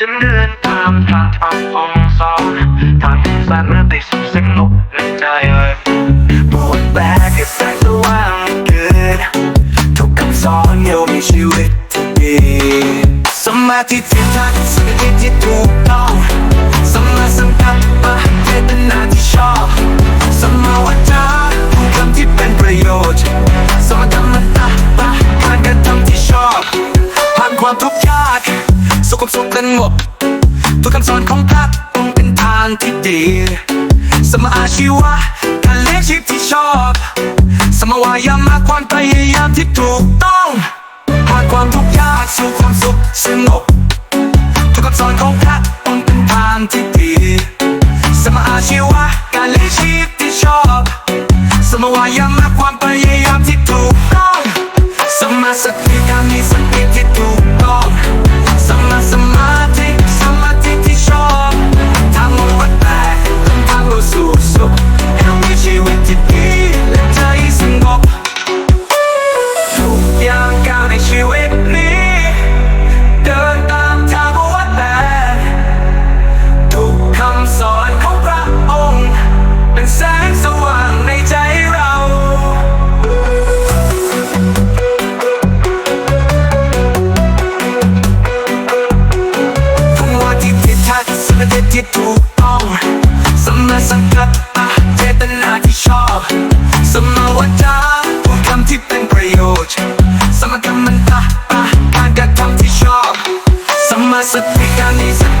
ฉันเดินตามทางทางองสอนทางที่แสนนาติสุขสงบในใจเลยปวดแบกให้แสงสว่างเกินทุกคำสอนเดียวมีชีวิตที่ดีสมาธิที่ทักสิ่งที่ถูกต้องสมาสังกัปปะเจตนาที่ชอบสมาวาจาพูดคำที่เป็นประโยชน์สมกรรมตะปะการกระทำที่ชอบผ่านความทุกข์ยาก สุขความสุขสงบทุกคำสอนของพระองค์เป็นทางที่ดี สมาอาชีวะการเลี้ยงชีพที่ชอบ สมาวายามะความพยายามที่ถูกต้องผ่านความทุกข์ยากสู่ความสุขสงบทุกคำสอนของพระองค์เป็นทางที่ดี สมาอาชีวะการเลี้ยงชีพที่ชอบ สมาวายามะความพยายาม สังกัดปะเจตนาที่ชอบ สมาวจาพูดคำที่เป็นประโยชน์ สมกรรมันตะปะการกระทำที่ชอบ สมาสติการมีส